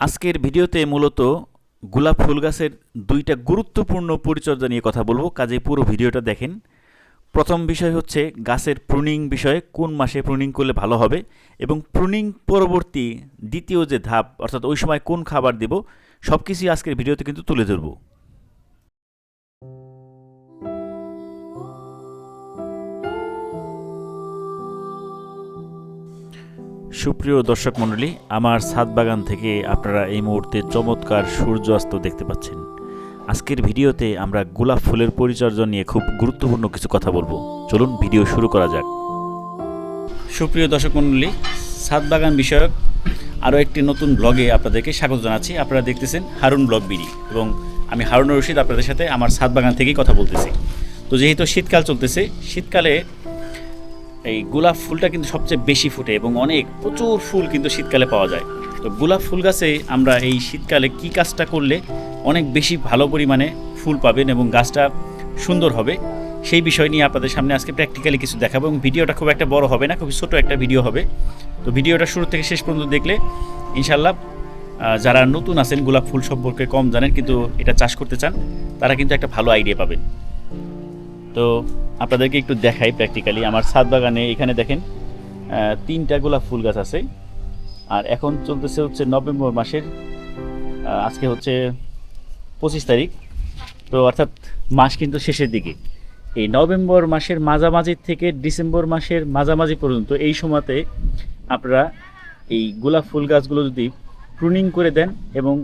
আজকের ভিডিওতে মূলত গোলাপ ফুল গাছের দুইটা গুরুত্বপূর্ণ পরিচর্যা নিয়ে কথা বলব, কাজে পুরো ভিডিওটা দেখেন। প্রথম বিষয় হচ্ছে গাছের প্রুনিং বিষয়ে কোন মাসে প্রুনিং করলে ভালো হবে এবং প্রুনিং পরবর্তী দ্বিতীয় যে ধাপ, অর্থাৎ ওই সময় কোন খাবার দেব সব কিছুই আজকের ভিডিওতে কিন্তু তুলে ধরবো। সুপ্রিয় দর্শক মণ্ডলী, আমার ছাদ বাগান থেকে আপনারা এই মুহূর্তে চমৎকার সূর্যাস্ত দেখতে পাচ্ছেন। আজকের ভিডিওতে আমরা গোলাপ ফুলের পরিচর্যা নিয়ে খুব গুরুত্বপূর্ণ কিছু কথা বলব। চলুন ভিডিও শুরু করা যাক। সুপ্রিয় দর্শক মণ্ডলী, ছাদ বাগান বিষয়ক আরও একটি নতুন ব্লগে আপনাদেরকে স্বাগত জানাচ্ছি। আপনারা দেখতেছেন হারুন ব্লগ বিডি এবং আমি হারুন রশিদ আপনাদের সাথে আমার ছাদ বাগান থেকেই কথা বলতেছি। তো যেহেতু শীতকাল চলতেছে, শীতকালে এই গোলাপ ফুলটা কিন্তু সবচেয়ে বেশি ফুটে এবং অনেক, প্রচুর ফুল কিন্তু শীতকালে পাওয়া যায়। তো গোলাপ ফুল গাছে আমরা এই শীতকালে কি কাজটা করলে অনেক বেশি ভালো পরিমাণে ফুল পাবেন এবং গাছটা সুন্দর হবে, সেই বিষয় নিয়ে আপনাদের সামনে আজকে প্র্যাকটিক্যালি কিছু দেখাবো এবং ভিডিওটা খুব একটা বড় হবে না খুব ছোট একটা ভিডিও হবে। তো ভিডিওটা শুরু থেকে শেষ পর্যন্ত দেখলে ইনশাল্লাহ যারা নতুন আছেন, গোলাপ ফুল সম্পর্কে কম জানেন, কিন্তু এটা চাষ করতে চান, তারা কিন্তু একটা ভালো আইডিয়া পাবেন। তো আপনাদেরকে একটু দেখাই প্র্যাকটিক্যালি আমার ছাদ বাগানে এখানে দেখেন তিনটা গোলাপ ফুল গাছ আছে। আর এখন চলতেছে হচ্ছে নভেম্বর মাসের আজকে হচ্ছে পঁচিশ তারিখ। তো অর্থাৎ মাস কিন্তু শেষের দিকে। এই নভেম্বর মাসের মাঝামাঝি থেকে ডিসেম্বর মাসের মাঝামাঝি পর্যন্ত এই সময়তে আপনারা এই গোলাপ ফুল গাছগুলো যদি প্রুনিং করে দেন এবং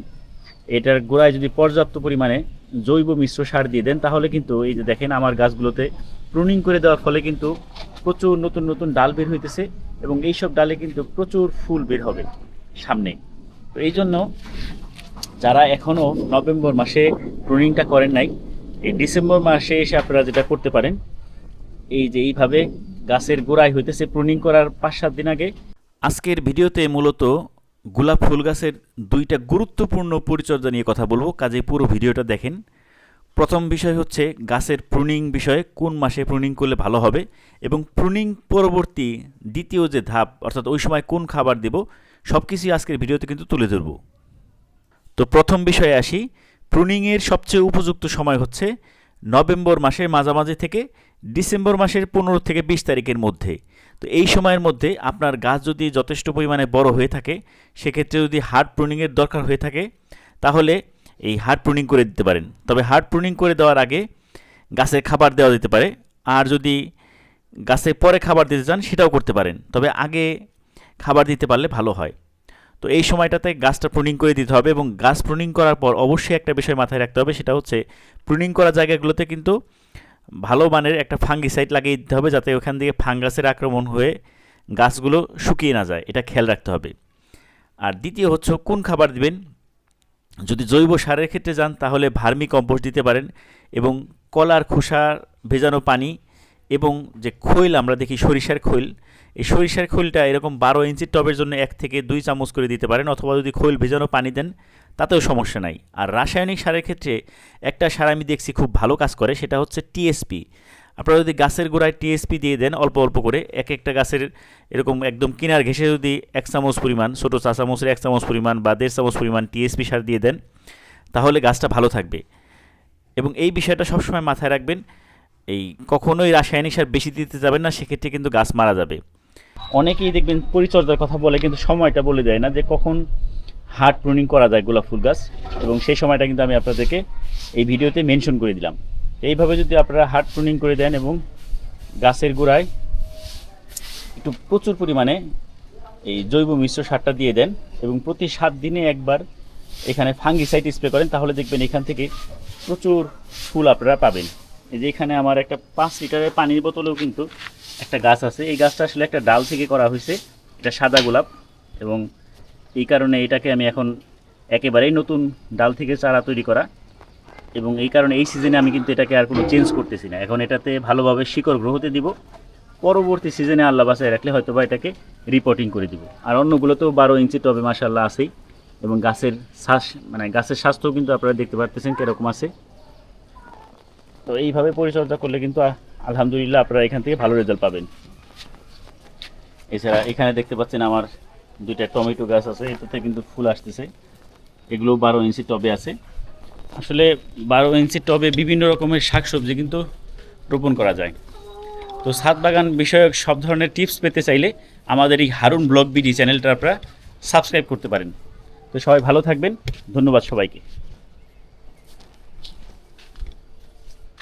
এটার গোড়ায় যদি পর্যাপ্ত পরিমাণে জৈব মিশ্র সার দিয়ে দেন, তাহলে কিন্তু এই যে দেখেন আমার গাছগুলোতে প্রুনিং করে দেওয়ার ফলে কিন্তু প্রচুর নতুন নতুন ডাল বের হইতেছে এবং এইসব ডালে কিন্তু প্রচুর ফুল বের হবে সামনে। তো এই জন্য যারা এখনও নভেম্বর মাসে প্রুনিংটা করেন নাই, এই ডিসেম্বর মাসে এসে আপনারা যেটা করতে পারেন, এই যে এইভাবে গাছের গোড়ায় হইতেছে প্রুনিং করার পাঁচ সাত দিন আগে। আজকের ভিডিওতে মূলত গোলাপ ফুল গাছের দুইটা গুরুত্বপূর্ণ পরিচর্যা নিয়ে কথা বলব। কাজে পুরো ভিডিওটা দেখেন। প্রথম বিষয় হচ্ছে গাছের প্রুনিং বিষয়ে কোন মাসে প্রুনিং করলে ভালো হবে এবং প্রুনিং পরবর্তী দ্বিতীয় যে ধাপ, অর্থাৎ ওই সময় কোন খাবার দেব সব কিছুই আজকের ভিডিওতে কিন্তু তুলে ধরব। তো প্রথম বিষয়ে আসি প্রুনিংয়ের সবচেয়ে উপযুক্ত সময় হচ্ছে নভেম্বর মাসের মাঝামাঝি থেকে ডিসেম্বর মাসের পনেরো থেকে বিশ তারিখের মধ্যে। তো এই সময়ের মধ্যে আপনার গাছ যদি যথেষ্ট পরিমাণে বড় হয়ে থাকে, সেক্ষেত্রে যদি হার্ড প্রুনিংয়ের দরকার হয়ে থাকে, তাহলে এই হার্ড প্রুনিং করে দিতে পারেন। তবে হার্ড প্রুনিং করে দেওয়ার আগে গাছে খাবার দেওয়া যেতে পারে। আর যদি গাছে পরে খাবার দিতে চান, সেটাও করতে পারেন। তবে আগে খাবার দিতে পারলে ভালো হয়। তো এই সময়টাতে গাছটা প্রুনিং করে দিতে হবে এবং গাছ প্রুনিং করার পর অবশ্যই একটা বিষয় মাথায় রাখতে হবে, সেটা হচ্ছে প্রুনিং করা জায়গাগুলোতে কিন্তু ভালো মানের একটা ফাঙ্গিসাইড লাগিয়ে দিতে হবে যাতে ওখান থেকে ফাঙ্গাসের আক্রমণ হয়ে গাছগুলো শুকিয়ে না যায়। এটা খেয়াল রাখতে হবে। আর দ্বিতীয় হচ্ছে কোন খাবার দিবেন? যদি জৈব সারের ক্ষেত্রে যান, তাহলে ভার্মি কম্পোস্ট দিতে পারেন এবং কলার খোসার ভেজানো পানি এবং যে খৈল, আমরা দেখি সরিষার খৈল, এই সরিষার খৈলটা এরকম বারো ইঞ্চির টবের জন্য এক থেকে দুই চামচ করে দিতে পারেন অথবা যদি খৈল ভেজানো পানি দেন, তাতেও সমস্যা নাই। আর রাসায়নিক সারের ক্ষেত্রে একটা সার আমি দেখছি খুব ভালো কাজ করে, সেটা হচ্ছে টিএসপি। আপনারা যদি গাছের গোড়ায় টিএসপি দিয়ে দেন অল্প অল্প করে, এক একটা গাছের এরকম একদম কিনার ঘেসে যদি এক চামচ পরিমাণ, ছোটো চা চামচের এক চামচ পরিমাণ বা দেড় চামচ পরিমাণ টিএসপি সার দিয়ে দেন, তাহলে গাছটা ভালো থাকবে। এবং এই বিষয়টা সবসময় মাথায় রাখবেন, এই কখনোই রাসায়নিক সার বেশি দিতে যাবেন না, সেক্ষেত্রে কিন্তু গাছ মারা যাবে। অনেকেই দেখবেন পরিচর্যার কথা বলে, কিন্তু সময়টা বলে দেয় না যে কখন হার্ড প্রুনিং করা যায় গোলাপ ফুল গাছ। এবং সেই সময়টা কিন্তু আমি আপনাদেরকে এই ভিডিওতে মেনশন করে দিলাম। এইভাবে যদি আপনারা হার্ড প্রুনিং করে দেন এবং গাছের গোড়ায় একটু প্রচুর পরিমাণে এই জৈব মিশ্র সারটা দিয়ে দেন এবং প্রতি সাত দিনে একবার এখানে ফাঙ্গিসাইড স্প্রে করেন, তাহলে দেখবেন এখান থেকে প্রচুর ফুল আপনারা পাবেন। এই যে এখানে আমার একটা পাঁচ লিটারের পানির বোতলেও কিন্তু একটা গাছ আছে। এই গাছটা আসলে একটা ডাল থেকে করা হয়েছে, এটা সাদা গোলাপ এবং এই কারণে এটাকে আমি এখন একেবারেই নতুন ডাল থেকে চারা তৈরি করা এবং এই কারণে এই সিজনে আমি কিন্তু এটাকে আর কোনো চেঞ্জ করতেছি না। এখন এটাতে ভালোভাবে শিকড় গ্রহতে দিব। পরবর্তী সিজনে আল্লাহ বাসায় রাখলে হয়তো বা এটাকে রিপোর্টিং করে দিব। আর অন্যগুলোতেও বারো ইঞ্চি টবে মাসাল্লাহ আছেই এবং গাছের শ্বাস মানে গাছের স্বাস্থ্যও কিন্তু আপনারা দেখতে পারতেছেন কীরকম আছে। তো এইভাবে পরিচর্যা করলে কিন্তু আলহামদুলিল্লাহ আপনারা এখান থেকে ভালো রেজাল্ট পাবেন। এছাড়া এখানে দেখতে পাচ্ছেন আমার দুইটা টমেটো গাছ আছে, এটাতে কিন্তু ফুল আসতেছে। এগুলো বারো ইঞ্চি টবে আছে। আসলে বারো ইঞ্চি টবে বিভিন্ন রকমের শাকসবজি কিন্তু রোপণ করা যায়। তো সাত বাগান বিষয়ক সব ধরনের টিপস পেতে চাইলে আমাদের এই হারুন ব্লগ বিডি চ্যানেলটা আপনারা সাবস্ক্রাইব করতে পারেন। তো সবাই ভালো থাকবেন, ধন্যবাদ সবাইকে।